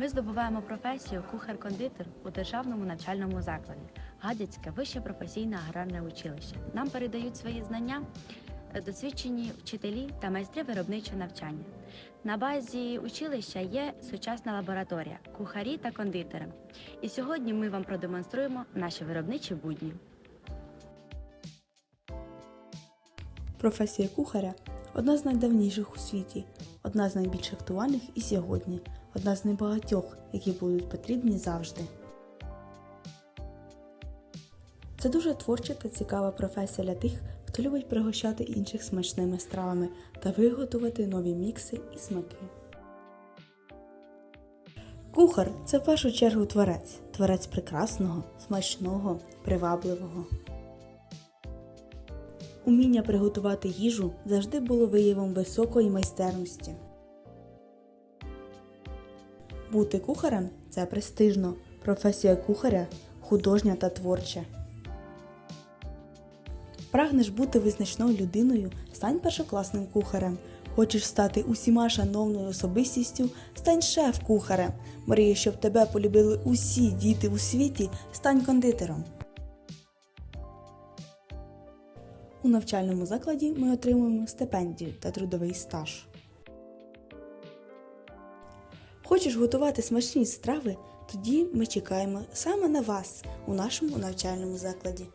Ми здобуваємо професію кухар-кондитер у державному навчальному закладі Гадяцьке вище професійне аграрне училище. Нам передають свої знання е, досвідчені вчителі та майстри виробничого навчання. На базі училища є сучасна лабораторія, кухарі та кондитери. І сьогодні ми вам продемонструємо наші виробничі будні. Професія кухаря одна з найдавніших у світі, одна з найбільш актуальних і сьогодні, одна з небагатьох, які будуть потрібні завжди. Це дуже творча та цікава професія для тих, хто любить пригощати інших смачними стравами та виготовити нові мікси і смаки. Кухар це в першу чергу творець, творець прекрасного, смачного, привабливого. Уміння приготувати їжу завжди було виявом високої майстерності. Бути кухарем це престижно. Професія кухаря художня та творча. Прагнеш бути визначною людиною, стань першокласним кухарем. Хочеш стати усіма шановною особистістю, стань шеф-кухарем. Мрієш, щоб тебе полюбили усі діти у світі, стань кондитером. У навчальному закладі ми отримуємо стипендію та трудовий стаж. Хочеш готувати смачні страви? Тоді ми чекаємо саме на вас у нашому навчальному закладі.